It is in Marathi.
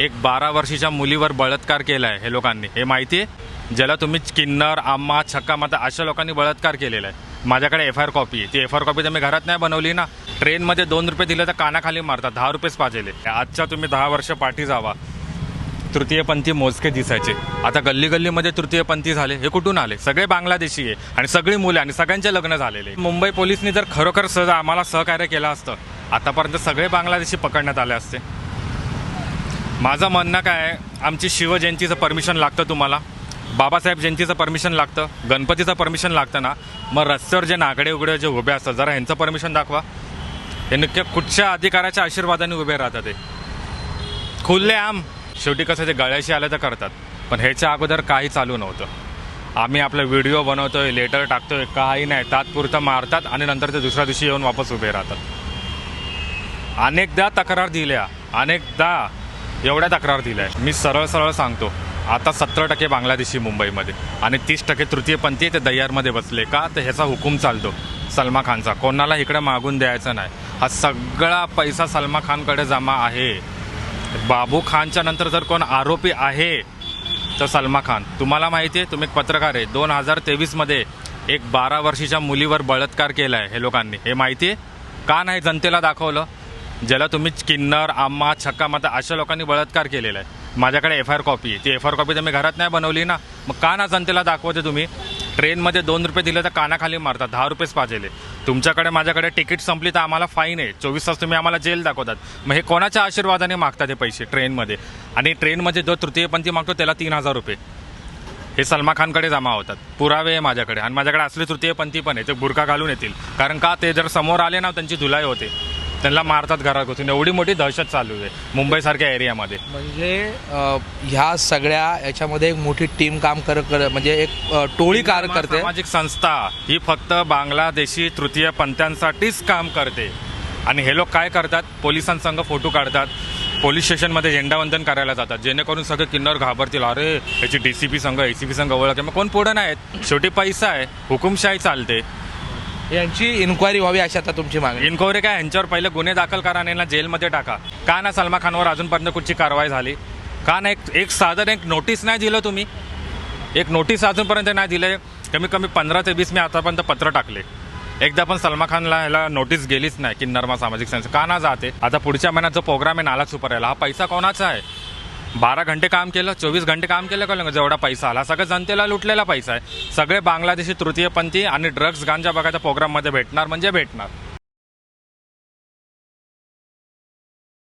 एक बारा वर्षीच्या मुलीवर बलात्कार केला आहे हे लोकांनी. हे माहिती आहे? ज्याला तुम्ही किन्नर आम्हा छक्का माता अशा लोकांनी बलात्कार केलेला आहे. माझ्याकडे एफ आय आर कॉपी आहे. ती एफ आय आर कॉपी तर मी घरात नाही बनवली ना. ट्रेनमध्ये दोन रुपये दिले तर कानाखाली मारतात. दहा रुपयेच पाजेले. आजच्या तुम्ही दहा वर्ष पाठी जावा. तृतीयपंथी मोजके दिसायचे. आता गल्ली गल्लीमध्ये तृतीयपंथी झाले. हे कुठून आले? सगळे बांगलादेशी आहे आणि सगळी मुले आणि सगळ्यांचे लग्न झालेले मुंबई पोलिसनी जर खरोखर सहज आम्हाला सहकार्य केलं असतं आतापर्यंत सगळे बांगलादेशी पकडण्यात आले असते. माझं म्हणणं काय आहे आमची शिवजयंतीचं परमिशन लागतं तुम्हाला. बाबासाहेब जयंतीचं परमिशन लागतं गणपतीचं परमिशन लागतं ना. मग रस्त्यावर जे नागडे उघडे जे उभे असतात जरा ह्यांचं परमिशन दाखवा. हे नक्की कुठच्या अधिकाराच्या आशीर्वादाने उभे राहतात ते. खुल्ले आम. शेवटी कसं ते गळ्याशी आलं तर करतात. पण ह्याच्या अगोदर काही चालू नव्हतं. आम्ही आपला व्हिडिओ बनवतोय लेटर टाकतोय काही नाही. तात्पुरतं मारतात आणि नंतर ते दुसऱ्या दिवशी येऊन वापस उभे राहतात. अनेकदा तक्रार दिल्या अनेकदा एवढ्या तक्रार दिल्या मी सरळ सरळ सांगतो आता सत्तर टक्के बांगलादेशी मुंबईमध्ये आणि तीस टक्के तृतीयपंथी ते दय्यारमध्ये बसले का? तर ह्याचा हुकूम चालतो सलमा खानचा. कोणाला इकडे मागून द्यायचा नाही. हा सगळा पैसा सलमा खानकडे जमा आहे. बाबू खानच्या नंतर जर कोण आरोपी आहे तर सलमा खान. तुम्हाला माहिती आहे तुम्ही एक पत्रकार आहे. दोन हजार तेवीसमध्ये एक बारा वर्षीच्या मुलीवर बलात्कार केला आहे हे लोकांनी. हे माहिती आहे? का नाही जनतेला दाखवलं? ज्याला तुम्ही किन्नर आम्हा छक्का माता अशा लोकांनी बलात्कार केलेला आहे. माझ्याकडे एफ आय आर कॉपी आहे. ती एफ आय आर कॉपी तर मी घरात नाही बनवली ना. मग का ना जनतेला दाखवते तुम्ही? ट्रेनमध्ये दोन रुपये दिले तर कानाखाली मारतात. दहा रुपयेच पाहिजे तुमच्याकडे माझ्याकडे तिकीट संपली तर आम्हाला फाईन आहे. चोवीस तास तुम्ही आम्हाला जेल दाखवतात. मग हे कोणाच्या आशीर्वादाने मागतात हे पैसे ट्रेनमध्ये? आणि ट्रेनमध्ये जो तृतीयपंथी मागतो त्याला तीन हजार रुपये. हे सलमा खानकडे जमा होतात. पुरावे आहे माझ्याकडे. आणि माझ्याकडे असले तृतीयपंथी पण आहे. ते बुरखा घालून येतील. कारण का? ते जर समोर आले ना त्यांची धुलाई होते. त्यांना मारतात घरात घुसून एवढी मोठी दहशत चालू आहे मुंबईसारख्या एरियामध्ये. म्हणजे ह्या सगळ्या याच्यामध्ये एक मोठी टीम काम कर कर- म्हणजे एक अ, टोळी कार करते. सामाजिक संस्था ही फक्त बांगलादेशी तृतीय पंथांसाठीच काम करते. आणि हे लोक काय करतात? पोलिसांसंग फोटो काढतात. पोलीस स्टेशनमध्ये झेंडावंदन करायला जातात. जेणेकरून सगळे किन्नर घाबरतील. अरे याची डी सी पी संघ ए सी पी संघ ओळख आहे मग कोण पुढे नाहीत शेवटी पैसा आहे. हुकुमशाही चालते. यांची इन्क्वायरी व्हावी अशी आता तुमची मागणी. इन्क्वायरी काय? यांच्यावर पहिले गुन्हे दाखल करा आणि यांना जेलमध्ये टाका. का ना सलमान खानवर अजूनपर्यंत कुठची कारवाई झाली? का ना एक एक साधन एक नोटीस नाही दिलं तुम्ही? एक नोटीस अजूनपर्यंत नाही दिले. कमी कमी पंधरा ते वीस मी आतापर्यंत पत्र टाकले. एकदा पण सलमान खानला ह्याला नोटीस गेलीच नाही की नर्मा सामाजिक संस्था. का ना जाते? आता पुढच्या महिन्यात जो प्रोग्राम आहे नाला सुपर याला हा पैसा कोणाचा आहे? बारा घंटे काम केलं चोवीस घंटे काम केलं का जेवढा पैसा आला? सगळं जनतेला लुटलेला पैसा आहे. सगळे बांगलादेशी तृतीयपंथी आणि ड्रग्स गांजा बघायच्या प्रोग्राममध्ये भेटणार म्हणजे भेटणार.